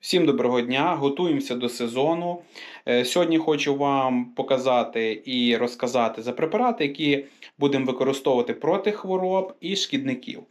Всім доброго дня! Готуємося до сезону. Е, Сьогодні хочу вам показати і розказати за препарати, які будемо використовувати проти хвороб і шкідників.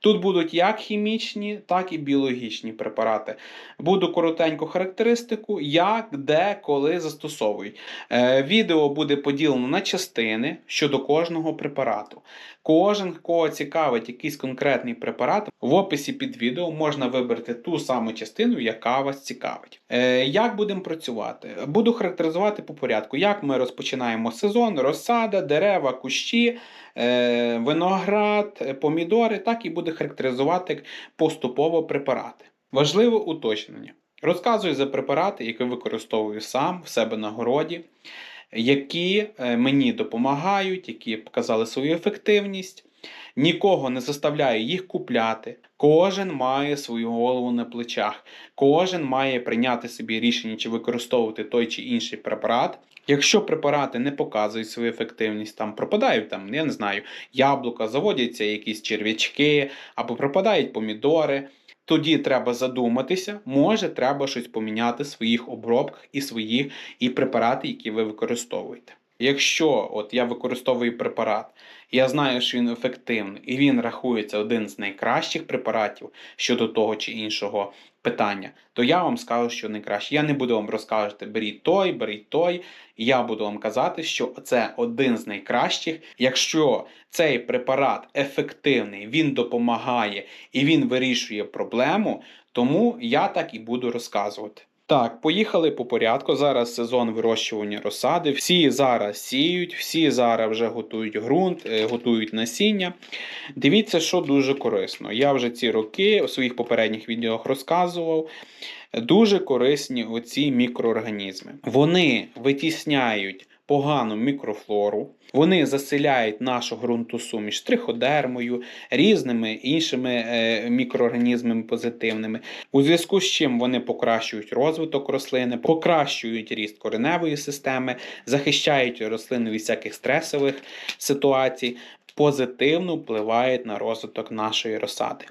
Тут будуть як хімічні, так і біологічні препарати. Буду коротеньку характеристику, як, де, коли застосовують. Е, Відео буде поділено на частини щодо кожного препарату. Кожен, кого цікавить якийсь конкретний препарат, в описі під відео можна вибрати ту саму частину, яка вас цікавить. Е, як будемо працювати? Буду характеризувати по порядку, як ми розпочинаємо сезон, розсада, дерева, кущі, е, виноград, помідори, так і буде характеризувати поступово препарати. Важливе уточнення. Розказую за препарати, які використовую сам в себе на городі які е, мені допомагають, які показали свою ефективність. Нікого не заставляю їх купляти. Кожен має свою голову на плечах. Кожен має прийняти собі рішення, чи використовувати той чи інший препарат. Якщо препарати не показують свою ефективність, там пропадають там, я не знаю, яблука, заводяться якісь черв'ячки або пропадають помідори. Тоді треба задуматися, може, треба щось поміняти в своїх обробках і своїх і препарати, які ви використовуєте. Якщо от я використовую препарат, я знаю, що він ефективний, і він рахується один з найкращих препаратів щодо того чи іншого питання, то я вам скажу, що найкраще. Я не буду вам розказувати, беріть той, беріть той. Я буду вам казати, що це один з найкращих. Якщо цей препарат ефективний, він допомагає і він вирішує проблему, тому я так і буду розказувати. Так, поїхали по порядку. Зараз сезон вирощування розсади. Всі зараз сіють, всі зараз вже готують ґрунт, е, готують насіння. Дивіться, що дуже корисно. Я вже ці роки у своїх попередніх відео розказував. Дуже корисні оці мікроорганізми. Вони витісняють погану мікрофлору, вони заселяють нашу ґрунтосуміш триходермою, різними іншими е, мікроорганізмами позитивними, у зв'язку з чим вони покращують розвиток рослини, покращують ріст кореневої системи, захищають рослини від всяких стресових ситуацій. Позитивно впливають на розвиток нашої розсади.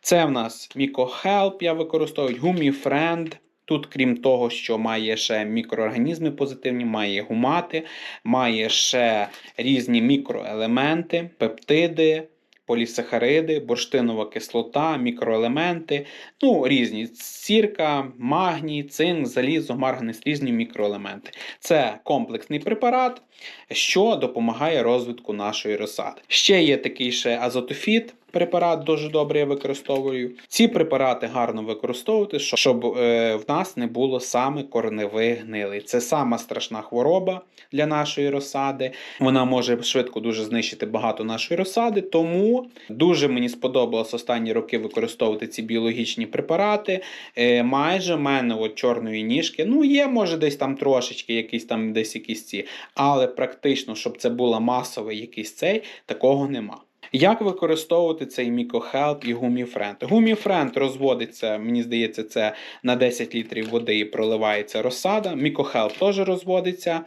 Це в нас MicoHelp, я використовую GumiFriend. Тут, крім того, що має ще мікроорганізми позитивні, має гумати, має ще різні мікроелементи, пептиди, полісахариди, бурштинова кислота, мікроелементи, ну, різні сірка, магній, цинк, залізо, марганець, різні мікроелементи. Це комплексний препарат, що допомагає розвитку нашої розсади. Ще є такий ще азотофіт. Препарат дуже добре я використовую. Ці препарати гарно використовувати, щоб е, в нас не було саме корневих гнилий. Це сама страшна хвороба для нашої розсади. Вона може швидко дуже знищити багато нашої розсади. Тому дуже мені сподобалось останні роки використовувати ці біологічні препарати. Е, майже в мене от чорної ніжки. Ну, є, може, десь там трошечки, якісь там десь якісь ці, але практично, щоб це була масовий якийсь цей, такого нема. Як використовувати цей мікохелп і гуміфренд? Гуміфренд розводиться, мені здається, це на 10 літрів води проливається розсада. Мікохелп теж розводиться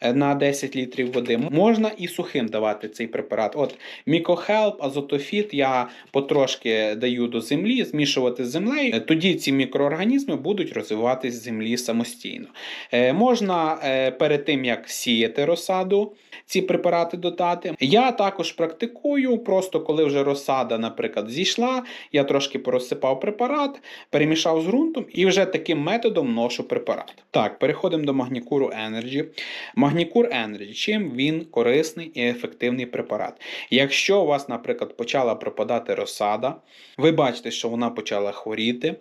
е, на 10 літрів води. Можна і сухим давати цей препарат. От мікохелп, азотофіт я потрошки даю до землі, змішувати з землею. Е, Тоді ці мікроорганізми будуть розвиватись з землі самостійно. Е, Можна перед тим, як сіяти розсаду, ці препарати додати. Я також практикую, просто коли вже розсада, наприклад, зійшла, я трошки порозсипав препарат, перемішав з ґрунтом і вже таким методом ношу препарат. Так, переходимо до Магнікуру Energy. Магнікур Energy, чим він корисний і ефективний препарат. Якщо у вас, наприклад, почала пропадати розсада, ви бачите, що вона почала хворіти.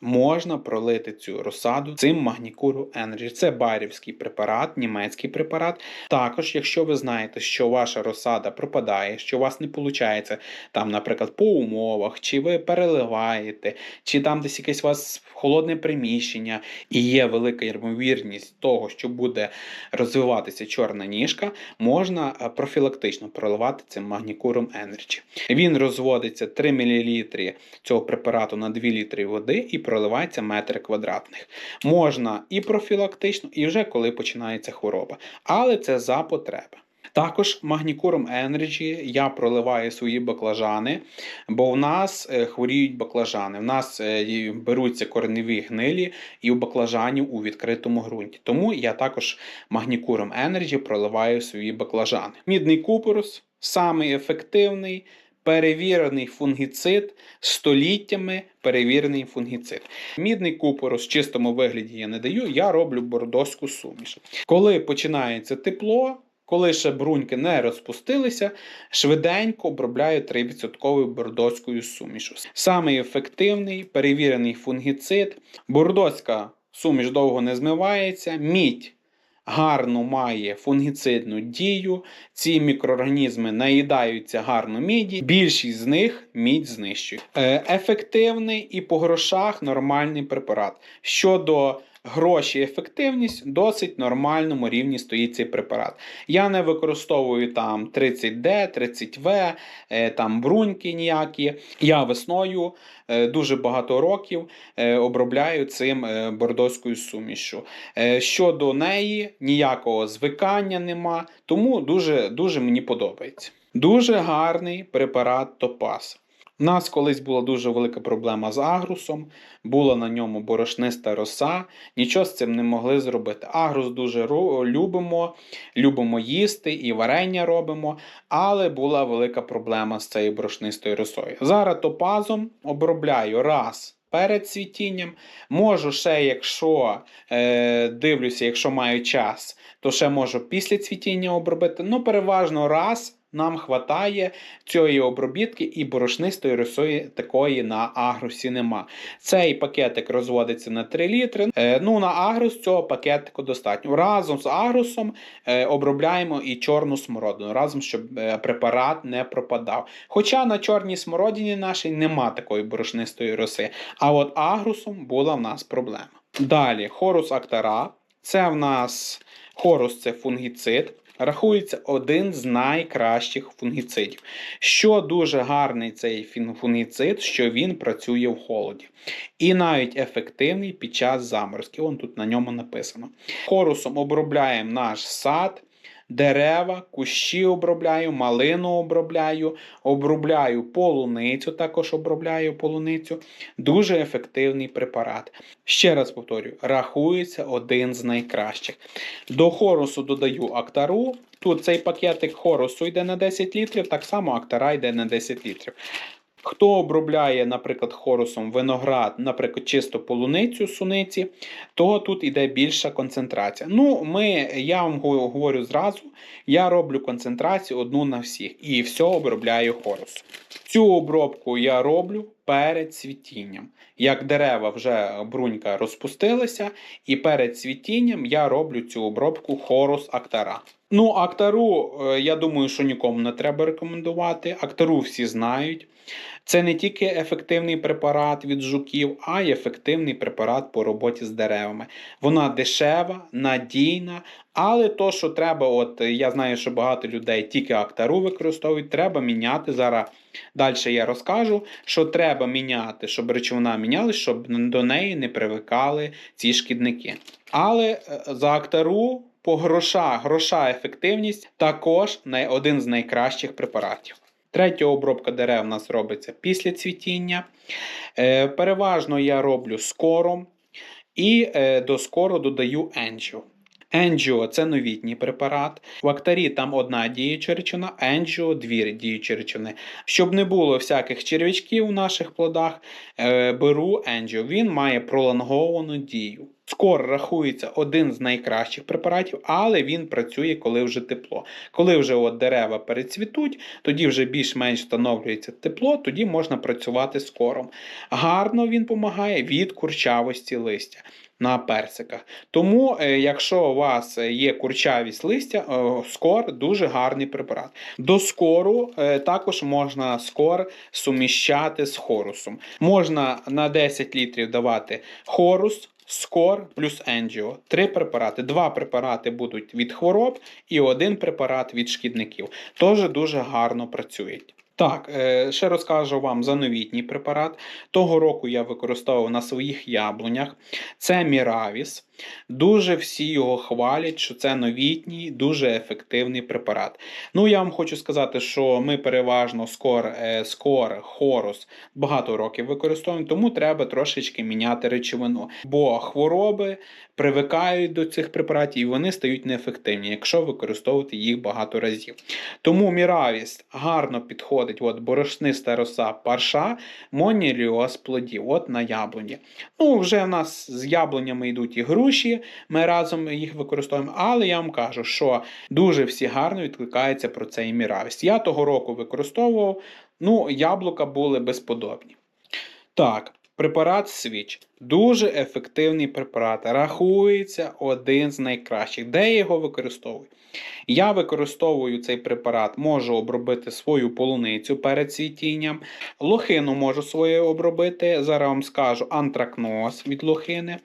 Можна пролити цю розсаду цим Магнікуру Energy. Це байрівський препарат, німецький препарат. Також, якщо ви знаєте, що ваша розсада пропадає, що у вас не виходить, там, наприклад, по умовах, чи ви переливаєте, чи там десь якесь у вас холодне приміщення, і є велика ймовірність того, що буде розвиватися чорна ніжка, можна е, профілактично проливати цим Магнікуром Energy. Він розводиться 3 мл цього препарату на 2 літри води і проливається метр квадратних. Можна і профілактично, і вже коли починається хвороба. Але це за потреби. Також Магнікуром Energy я проливаю свої баклажани, бо в нас е, хворіють баклажани. В нас е, беруться кореневі гнилі і у баклажанів у відкритому ґрунті. Тому я також Магнікуром Energy проливаю свої баклажани. Мідний купорос самий ефективний. Перевірений фунгіцид століттями перевірений фунгіцид. Мідний купорос в чистому вигляді я не даю, я роблю бордоську суміш. Коли починається тепло, коли ще бруньки не розпустилися, швиденько обробляю 3% бордоською сумішу. Самий ефективний перевірений фунгіцид. Бордоська суміш довго не змивається, мідь гарно має фунгіцидну дію. Ці мікроорганізми наїдаються гарно міді. Більшість з них мідь знищує. Е, ефективний і по грошах нормальний препарат. Щодо гроші ефективність, досить нормальному рівні стоїть цей препарат. Я не використовую там 30D, 30В, е, там бруньки ніякі. Я весною е, дуже багато років е, обробляю цим бордоською сумішю. Щодо неї, ніякого звикання нема, тому дуже, дуже мені подобається. Дуже гарний препарат Топас. У нас колись була дуже велика проблема з агрусом, була на ньому борошниста роса, нічого з цим не могли зробити. Агрус дуже любимо, любимо їсти і варення робимо, але була велика проблема з цією борошнистою росою. Зараз топазом обробляю раз. Перед цвітінням можу ще, якщо е, дивлюся, якщо маю час, то ще можу після цвітіння обробити. Ну, переважно раз нам хватає цієї обробітки і борошнистої росої такої на агрусі нема. Цей пакетик розводиться на 3 літри. Е, ну, на агрус цього пакетику достатньо. Разом з агрусом е, обробляємо і чорну смородину, разом, щоб е, препарат не пропадав. Хоча на чорній смородині нашій нема такої борошнистої роси. А от агрусом була в нас проблема. Далі, хорус актара. Це в нас хорус це фунгіцид. Рахується один з найкращих фунгіцидів. Що дуже гарний цей фунгіцид, що він працює в холоді. І навіть ефективний під час заморозки. Вон тут на ньому написано. Хорусом обробляємо наш сад, дерева, кущі обробляю, малину обробляю, обробляю полуницю, також обробляю полуницю. Дуже ефективний препарат. Ще раз повторюю, рахується один з найкращих. До хорусу додаю актару. Тут цей пакетик хорусу йде на 10 літрів, так само актара йде на 10 літрів. Хто обробляє, наприклад, хорусом виноград, наприклад, чисто полуницю суниці, то тут іде більша концентрація. Ну, ми, я вам говорю зразу, я роблю концентрацію одну на всіх і все обробляю хорусом. Цю обробку я роблю перед цвітінням. Як дерева вже брунька розпустилася, і перед цвітінням я роблю цю обробку хорус актара. Ну, актару, е, я думаю, що нікому не треба рекомендувати. Актару всі знають. Це не тільки ефективний препарат від жуків, а й ефективний препарат по роботі з деревами. Вона дешева, надійна, але то, що треба, от я знаю, що багато людей тільки актару використовують, треба міняти зараз. Далі я розкажу, що треба міняти, щоб речовина мінялась, щоб до неї не привикали ці шкідники. Але е, за актару по гроша, гроша ефективність також один з найкращих препаратів. Третя обробка дерев у нас робиться після цвітіння. Е, переважно я роблю скором і е, до скору додаю енджіо. Енджіо це новітній препарат. В актарі там одна діюча речовина, енджіо дві діючі речовини. Щоб не було всяких черв'ячків в наших плодах, е, беру енджіо. Він має пролонговану дію. Скор рахується один з найкращих препаратів, але він працює, коли вже тепло. Коли вже от дерева перецвітуть, тоді вже більш-менш встановлюється тепло, тоді можна працювати з кором. Гарно він допомагає від курчавості листя на персиках. Тому, е, якщо у вас є курчавість листя, е, скор дуже гарний препарат. До скору е, також можна скор суміщати з хорусом. Можна на 10 літрів давати хорус. Скор плюс енджіо. Три препарати. Два препарати будуть від хвороб і один препарат від шкідників. Теж дуже гарно працюють. Так, е, ще розкажу вам за новітній препарат. Того року я використовував на своїх яблунях. Це Міравіс. Дуже всі його хвалять, що це новітній, дуже ефективний препарат. Ну, я вам хочу сказати, що ми переважно скор, е, скор, хорус багато років використовуємо, тому треба трошечки міняти речовину. Бо хвороби привикають до цих препаратів і вони стають неефективні, якщо використовувати їх багато разів. Тому Міравіс гарно підходить, от борошниста роса парша, моніліоз плодів, от на яблуні. Ну, вже в нас з яблунями йдуть і груші, ми разом їх використовуємо, але я вам кажу, що дуже всі гарно відкликаються про цей Міравіс. Я того року використовував, ну, яблука були безподобні. Так, препарат Свіч. Дуже ефективний препарат. Рахується один з найкращих. Де його використовую? Я використовую цей препарат, можу обробити свою полуницю перед цвітінням. Лохину можу свою обробити. Зараз вам скажу антракноз від лохини.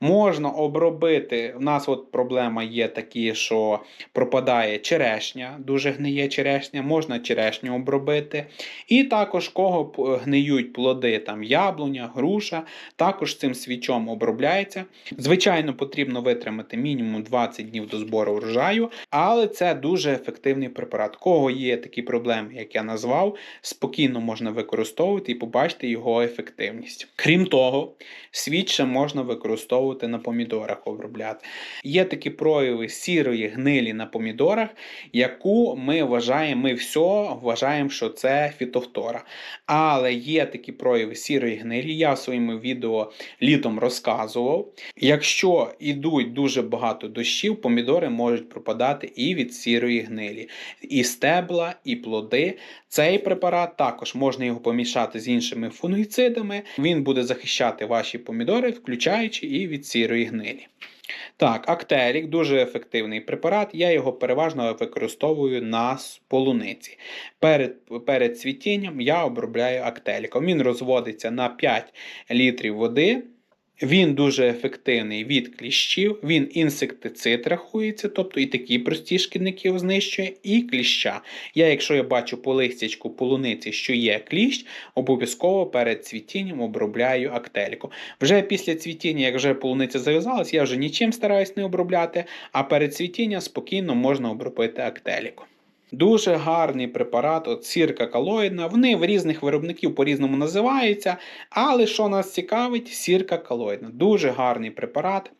Можна обробити. У нас от проблема є такі, що пропадає черешня, дуже гниє черешня, можна черешню обробити. І також кого гниють плоди, там яблуня, груша, також цим свічом обробляється. Звичайно, потрібно витримати мінімум 20 днів до збору врожаю, але це дуже ефективний препарат. Кого є такі проблеми, як я назвав, спокійно можна використовувати і побачити його ефективність. Крім того, світ ще можна використовувати на помідорах обробляти. Є такі прояви сірої гнилі на помідорах, яку ми вважаємо, ми все вважаємо, що це фітофтора. Але є такі прояви сірої гнилі. Я в своєму відео літом розказував. Якщо йдуть дуже багато дощів, помідори можуть пропадати і від сірої гнилі. І стебла, і плоди. Цей препарат також можна його помішати з іншими фунгіцидами. Він буде захищати ваші помідори, включаючи і від сірої гнилі. Так, Актерік дуже ефективний препарат. Я його переважно використовую на полуниці. Перед, перед цвітінням я обробляю актеліком. Він розводиться на 5 літрів води. Він дуже ефективний від кліщів, він інсектицид рахується, тобто і такі прості шкідників знищує, і кліща. Я, якщо я бачу по листячку полуниці, що є кліщ, обов'язково перед цвітінням обробляю актеліку. Вже після цвітіння, як вже полуниця зав'язалась, я вже нічим стараюсь не обробляти, а перед цвітінням спокійно можна обробити актеліку. Дуже гарний препарат, от сірка калоїдна. Вони в різних виробників по-різному називаються. Але що нас цікавить, сірка калоїдна. Дуже гарний препарат.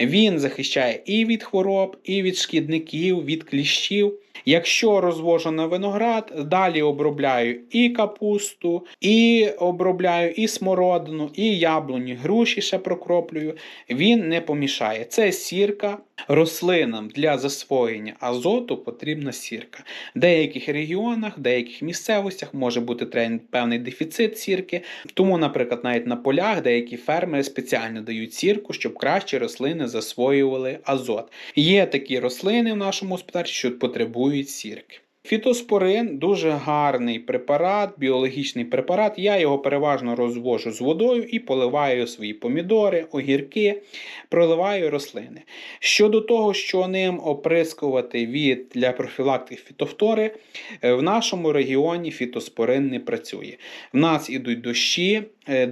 Він захищає і від хвороб, і від шкідників, від кліщів. Якщо розвожу на виноград, далі обробляю і капусту, і обробляю і смородину, і яблуні, груші ще прокроплюю. Він не помішає. Це сірка. Рослинам для засвоєння азоту потрібна сірка. В деяких регіонах, в деяких місцевостях може бути певний дефіцит сірки. Тому, наприклад, навіть на полях деякі фермери спеціально дають сірку, щоб краще рослини засвоювали азот. Є такі рослини в нашому господарстві, що потребують сірки. Фітоспорин дуже гарний препарат, біологічний препарат. Я його переважно розвожу з водою і поливаю свої помідори, огірки, проливаю рослини. Щодо того, що ним оприскувати від для профілактики фітофтори, е, в нашому регіоні фітоспорин не працює. В нас ідуть дощі,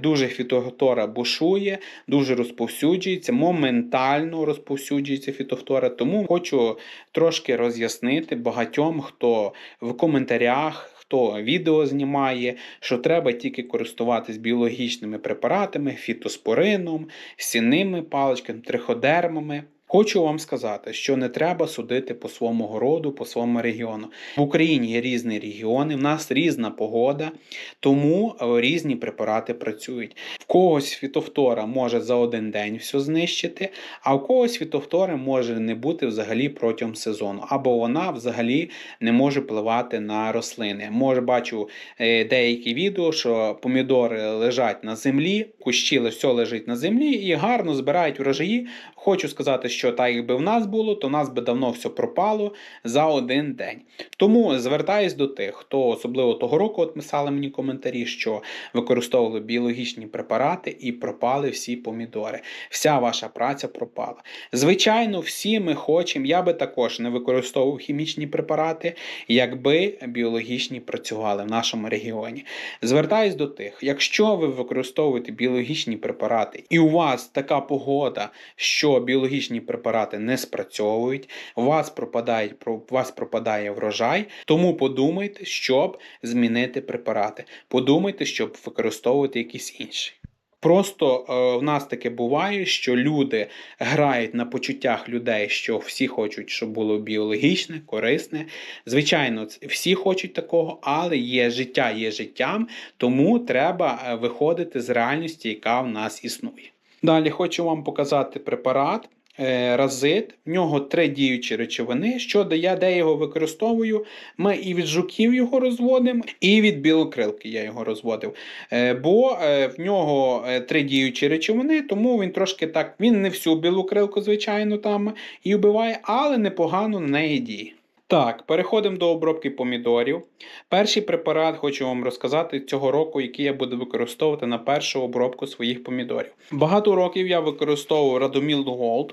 дуже фітофтора бушує, дуже розповсюджується, моментально розповсюджується фітофтора. Тому хочу трошки роз'яснити багатьом, хто в коментарях. Хто відео знімає, що треба тільки користуватись біологічними препаратами, фітоспорином, сінними паличками, триходермами. Хочу вам сказати, що не треба судити по своєму городу, по своєму регіону. В Україні є різні регіони, в нас різна погода, тому е, різні препарати працюють. В когось фітофтора може за один день все знищити, а в когось фітофтори може не бути взагалі протягом сезону, або вона взагалі не може впливати на рослини. Може, бачу е, деякі відео, що помідори лежать на землі, кущі все лежить на землі і гарно збирають врожаї. Хочу сказати, що так, якби в нас було, то в нас би давно все пропало за один день. Тому звертаюсь до тих, хто особливо того року от писали мені коментарі, що використовували біологічні препарати і пропали всі помідори. Вся ваша праця пропала. Звичайно, всі ми хочемо. Я би також не використовував хімічні препарати, якби біологічні працювали в нашому регіоні. Звертаюсь до тих, якщо ви використовуєте біологічні препарати, і у вас така погода, що біологічні препарати не спрацьовують, у вас пропадає, у вас пропадає врожай, тому подумайте, щоб змінити препарати. Подумайте, щоб використовувати якісь інші. Просто е, в нас таке буває, що люди грають на почуттях людей, що всі хочуть, щоб було біологічне, корисне. Звичайно, всі хочуть такого, але є життя, є життям, тому треба е, виходити з реальності, яка в нас існує. Далі хочу вам показати препарат. Е, Разит, в нього три діючі речовини. Що де я де його використовую? Ми і від жуків його розводимо, і від білокрилки я його розводив. Е, Бо е, в нього три діючі речовини, тому він трошки так, він не всю білокрилку, звичайно, там і вбиває, але непогано на неї діє. Так, переходимо до обробки помідорів. Перший препарат хочу вам розказати цього року, який я буду використовувати на першу обробку своїх помідорів. Багато років я використовував Radomil Gold.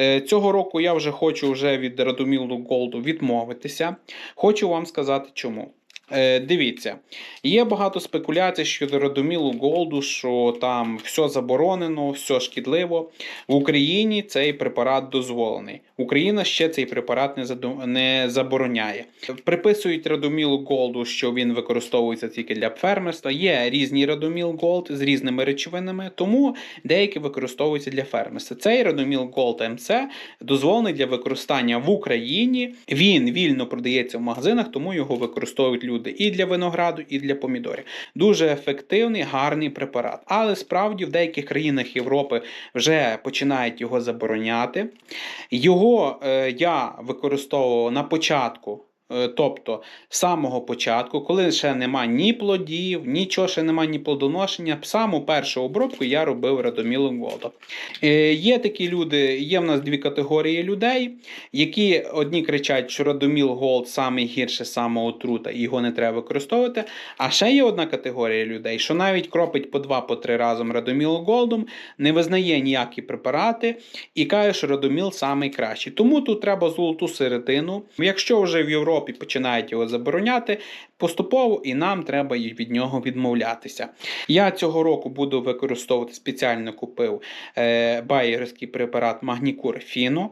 Е, Цього року я вже хочу вже від Radomil Gold відмовитися. Хочу вам сказати чому. Е, Дивіться, є багато спекуляцій щодо Радомілу Голду, що там все заборонено, все шкідливо. В Україні цей препарат дозволений. Україна ще цей препарат не, забороняє. Приписують Радомілу Голду, що він використовується тільки для фермерства. Є різні Радоміл Голд з різними речовинами, тому деякі використовуються для фермерства. Цей Радоміл Голд МЦ дозволений для використання в Україні. Він вільно продається в магазинах, тому його використовують люди і для винограду, і для помідорів. Дуже ефективний, гарний препарат. Але справді в деяких країнах Європи вже починають його забороняти. Його е, я використовував на початку. Е, Тобто з самого початку, коли ще нема ні плодів, нічого ще нема, ні плодоношення, саму першу обробку я робив радомілом Голдом. Е, Є такі люди, є в нас дві категорії людей, які одні кричать, що Радоміл Голд саме гірше, і його не треба використовувати. А ще є одна категорія людей, що навіть кропить по два по три разом Радоміл Голдом, не визнає ніякі препарати і каже, що Радоміл самий кращий. Тому тут треба золоту середину. Якщо вже в Європі починають його забороняти, поступово і нам треба від нього відмовлятися. Я цього року буду використовувати спеціально купив е, байерський препарат Магнікур Фіно.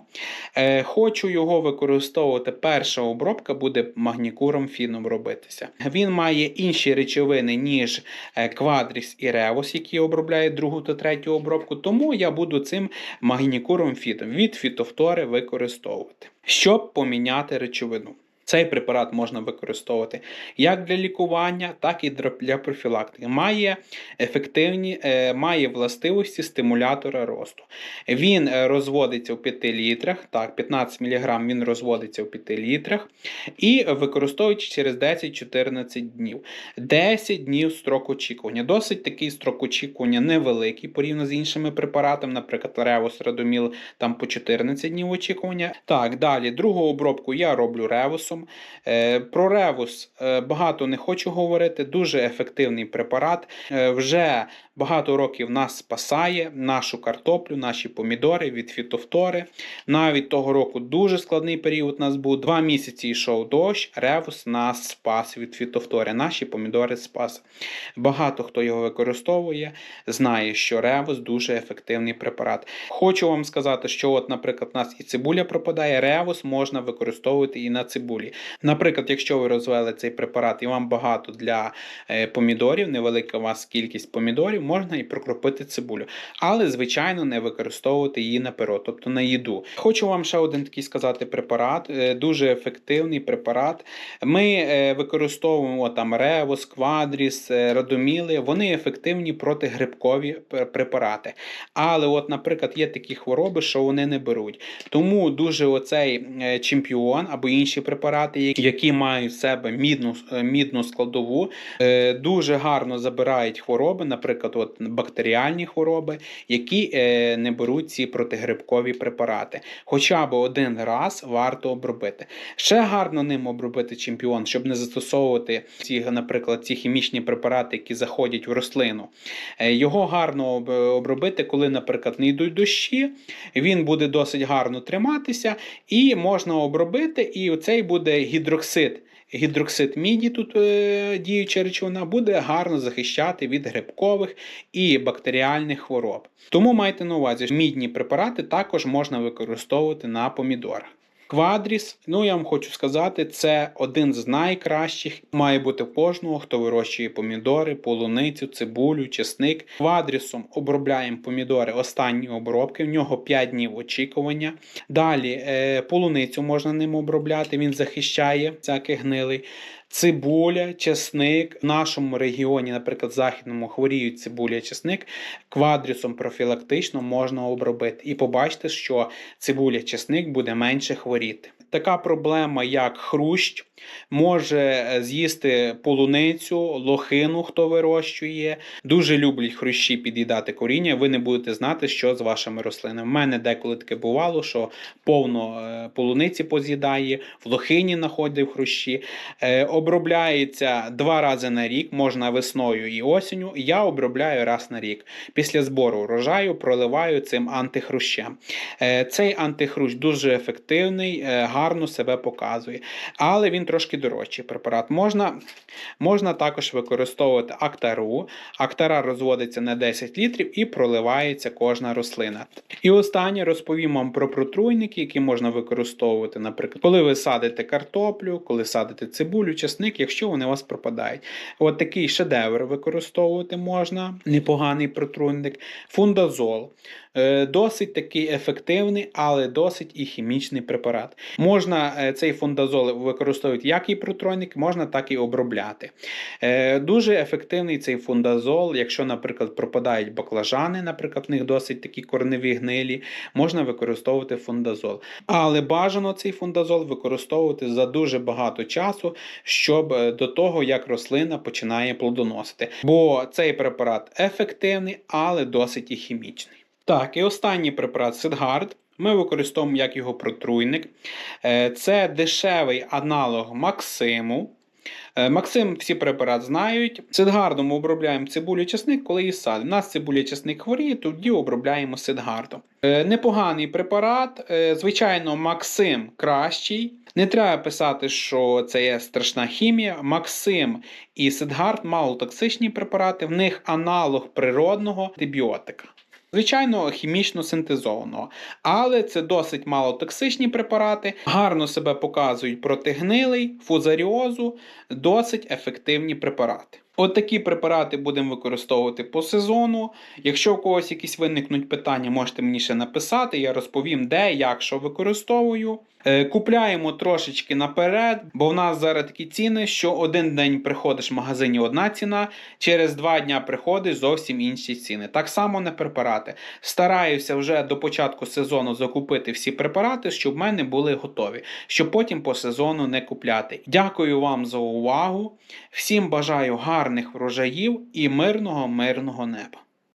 Е, хочу його використовувати. Перша обробка буде магнікуром фіном робитися. Він має інші речовини, ніж е, Квадріс і Ревос, які обробляють другу та третю обробку. Тому я буду цим магнікуром фітом від фітофтори використовувати, щоб поміняти речовину. Цей препарат можна використовувати як для лікування, так і для- профілактики. Має ефективні, е, має властивості стимулятора росту. Він е, розводиться в 5 літрах, так, 15 мг він розводиться в 5 літрах і використовується через 10-14 днів. 10 днів строк очікування. Досить такий строк очікування невеликий порівняно з іншими препаратами, наприклад, Ревус Радоміл там по 14 днів очікування. Так, далі, другу обробку я роблю ревусом. Е, Про ревус е, багато не хочу говорити. Дуже ефективний препарат. Е, Вже багато років нас спасає нашу картоплю, наші помідори від фітофтори. Навіть того року дуже складний період у нас був. Два місяці йшов дощ, ревус нас спас від фітофтори. Наші помідори спас. Багато хто його використовує, знає, що ревус дуже ефективний препарат. Хочу вам сказати, що, от, наприклад, у нас і цибуля пропадає, ревус можна використовувати і на цибулі. Наприклад, якщо ви розвели цей препарат і вам багато для е, помідорів, невелика у вас кількість помідорів, можна і прокропити цибулю. Але, звичайно, не використовувати її на перо, тобто на їду. Хочу вам ще один такий сказати препарат, е, дуже ефективний препарат. Ми е, використовуємо там ревус, квадріс, е, радоміли. Вони ефективні протигрибкові пр- препарати. Але, от, наприклад, є такі хвороби, що вони не беруть. Тому дуже оцей чемпіон або інші препарати, які- мають в себе мідну, мідну складову, дуже гарно забирають хвороби, наприклад, наприклад, от бактеріальні хвороби, які е, не беруть ці протигрибкові препарати. Хоча б один раз варто обробити. Ще гарно ним обробити чемпіон, щоб не застосовувати ці, наприклад, ці хімічні препарати, які заходять в рослину. Е, Його гарно обробити, коли, наприклад, не йдуть дощі, він буде досить гарно триматися, і можна обробити, і оцей буде гідроксид. Гідроксид міді, тут е, діюча речовина, буде гарно захищати від грибкових і бактеріальних хвороб. Тому майте на увазі, що мідні препарати також можна використовувати на помідорах. Квадріс, ну я вам хочу сказати, це один з найкращих. Має бути кожного, хто вирощує помідори, полуницю, цибулю, чесник. Квадрісом обробляємо помідори останні обробки. В нього 5 днів очікування. Далі е, полуницю можна ним обробляти. Він захищає всякий гнилий. Цибуля, чесник в нашому регіоні, наприклад, західному хворіють цибуля, чесник, квадрісом профілактично можна обробити. І побачите, що цибуля, чесник буде менше хворіти. Така проблема, як хрущ, може е, з'їсти полуницю, лохину, хто вирощує. Дуже люблять хрущі під'їдати коріння. Ви не будете знати, що з вашими рослинами. У мене деколи таке бувало, що повно е, полуниці поз'їдає, в лохині знаходив хрущі. Е, Обробляється два рази на рік, можна весною і осінню. Я обробляю раз на рік. Після збору урожаю проливаю цим антихрущем. Цей антихрущ дуже ефективний, е, гарно себе показує, але він трошки дорожчий препарат. Можна, можна також використовувати актару. Актара розводиться на 10 літрів і проливається кожна рослина. І останнє розповім вам про протруйники, які можна використовувати, наприклад, коли ви садите картоплю, коли садите цибулю, чесник, якщо вони у вас пропадають. От такий шедевр використовувати можна, непоганий протруйник. Фундазол. Е, Досить такий ефективний, але досить і хімічний препарат. Можна е, цей фундазол використовувати як і протруйник, можна так і обробляти. Е, Дуже ефективний цей фундазол, якщо, наприклад, пропадають баклажани, наприклад, в них досить такі корневі гнилі, можна використовувати фундазол. Але бажано цей фундазол використовувати за дуже багато часу, щоб до того, як рослина починає плодоносити. Бо цей препарат ефективний, але досить і хімічний. Так, і останній препарат Сидгард. Ми використовуємо як його протруйник. Е, Це дешевий аналог Максиму. Е, Максим всі препарат знають. Сидгардом ми обробляємо цибулю чесник, коли її садимо. У нас цибуля чесник хворіє, тоді обробляємо сидгардом. Е, Непоганий препарат. Звичайно, Максим кращий. Не треба писати, що це є страшна хімія. Максим і Сидгард малотоксичні препарати, в них аналог природного антибіотика. Звичайно, хімічно синтезованого, але це досить малотоксичні препарати, гарно себе показують проти гнилий, фузаріозу, досить ефективні препарати. От препарати будемо використовувати по сезону. Якщо у когось якісь виникнуть питання, можете мені ще написати, я розповім, де, як, що використовую. Е, Купляємо трошечки наперед, бо в нас зараз такі ціни, що один день приходиш в магазині одна ціна, через два дня приходиш зовсім інші ціни. Так само на препарати. Стараюся вже до початку сезону закупити всі препарати, щоб в мене були готові, щоб потім по сезону не купляти. Дякую вам за увагу. Всім бажаю гарних врожаїв і мирного, мирного неба.